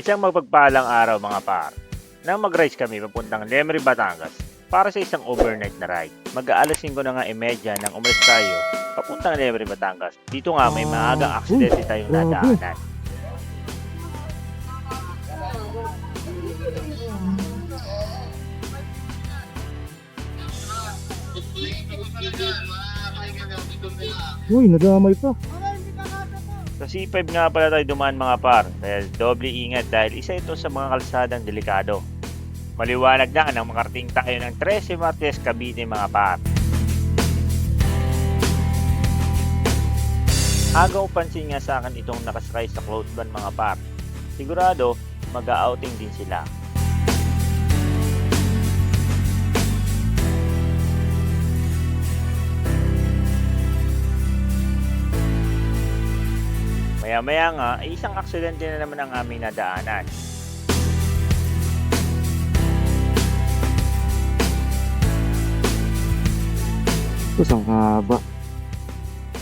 Isang magpagpalang araw mga par. Nang mag-rise kami papuntang Lemery, Batangas para sa isang overnight na ride. Mag-aalas 5 na nga imedya nang umalis tayo papuntang Lemery, Batangas. Dito nga may maagang aksidente tayong nadaanan. Uy, nadamay pa. Sa C5 nga pala tayo dumaan mga par, kaya doble ingat dahil isa ito sa mga kalsadang delikado. Maliwanag na nang makarating tayo ng 13 Martes Cavite mga par. Agaw pansin nga sa akin itong nakasakay sa cloth van mga par. Sigurado, mag-outing din sila. Maya-maya nga, ay isang aksidente na naman ang aming nadaanan. Ito, ang haba.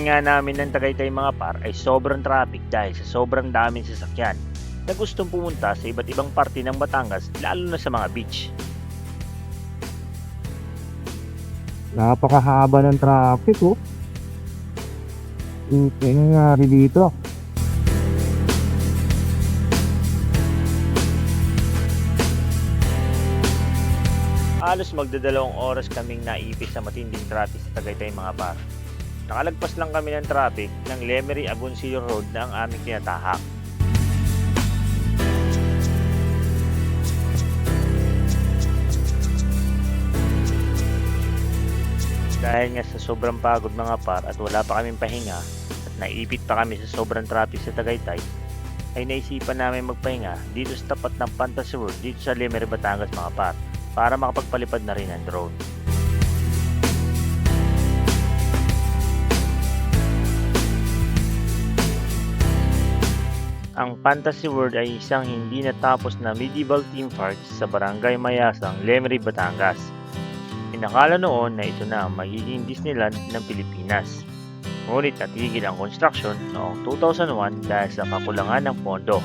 nga namin ng Tagaytay mga par ay sobrang traffic dahil sa sobrang daming sasakyan na gustong pumunta sa iba't ibang parte ng Batangas lalo na sa mga beach. Napakahaba ng traffic, oh. Yung nangyari dito. Halos magdadalawang oras kaming naipit sa matinding traffic sa Tagaytay mga par. Nakalagpas lang kami ng traffic ng Lemery Agoncillo Road na ang aming tinatahak. Dahil nga sa sobrang pagod mga par at wala pa kaming pahinga at naipit pa kami sa sobrang traffic sa Tagaytay, ay naisipan namin magpahinga dito sa tapat ng Fantasy World dito sa Lemery, Batangas mga par para makapagpalipad na rin ang drone. Ang Fantasy World ay isang hindi natapos na medieval theme park sa Barangay Mayasang, Lemery, Batangas. Inakala noon na ito na ang magiging Disneyland ng Pilipinas. Ngunit natigil ang construction noong 2001 dahil sa kakulangan ng pondo.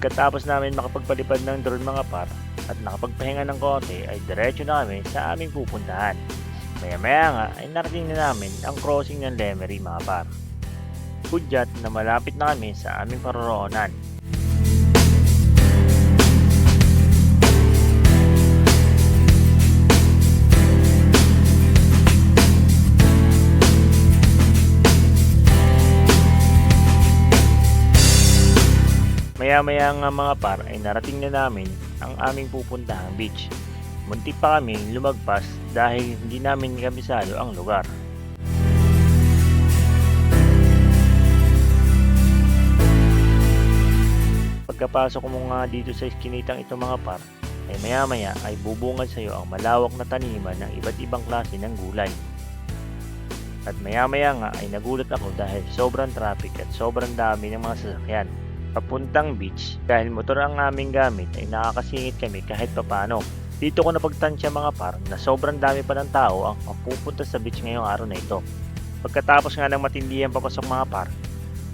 Pagkatapos namin makapagpalipad ng drone mga par at nakapagpahinga ng konti ay diretso na kami sa aming pupuntahan. Maya maya nga ay narating na namin ang crossing ng Lemery mga par. Pudyat na malapit na kami sa aming paroroonan. Maya-maya nga mga par ay narating na namin ang aming pupuntahang beach. Muntik pa kami lumagpas dahil hindi namin kabisado ang lugar. Pagkapasok mo nga dito sa iskinitang ito mga par, ay maya-maya ay bubungad sa iyo ang malawak na taniman ng iba't ibang klase ng gulay. At maya maya nga ay nagulat ako dahil sobrang traffic at sobrang dami ng mga sasakyan. Papuntang beach dahil motor ang aming gamit ay nakakasingit kami kahit papano. Dito ko napagtansya mga par na sobrang dami pa ng tao ang mapupunta sa beach ngayong araw na ito. Pagkatapos nga ng matindihang papasok mga par,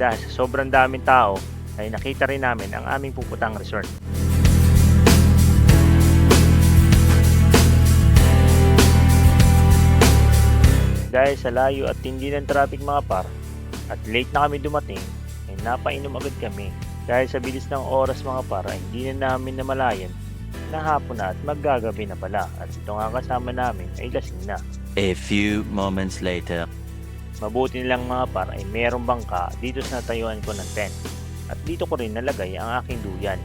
dahil sa sobrang daming tao ay nakita rin namin ang aming puputang resort. Dahil sa layo at tindi ng traffic mga par, at late na kami dumating, ay napainom agad kami. Dahil sa bilis ng oras mga par ay hindi na namin namalayan na hapon na at maggagabi na pala at ito nga kasama namin ay lasing na. A few moments later. Mabuti nilang mga par ay merong bangka dito sa natayuan ko ng tent at dito ko rin nalagay ang aking duyan.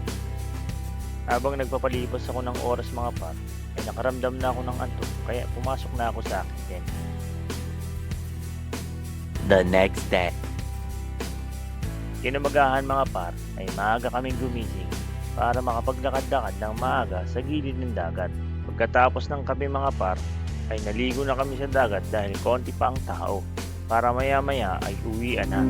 Habang nagpapalipas ako ng oras mga par ay nakaramdam na ako ng antok kaya pumasok na ako sa aking tent. The next day. Kinamagahan mga par ay maaga kaming gumising para makapaglakad-lakad ng maaga sa gilid ng dagat. Pagkatapos ng kami mga par ay naligo na kami sa dagat dahil konti pa ang tao para maya maya ay uwian na.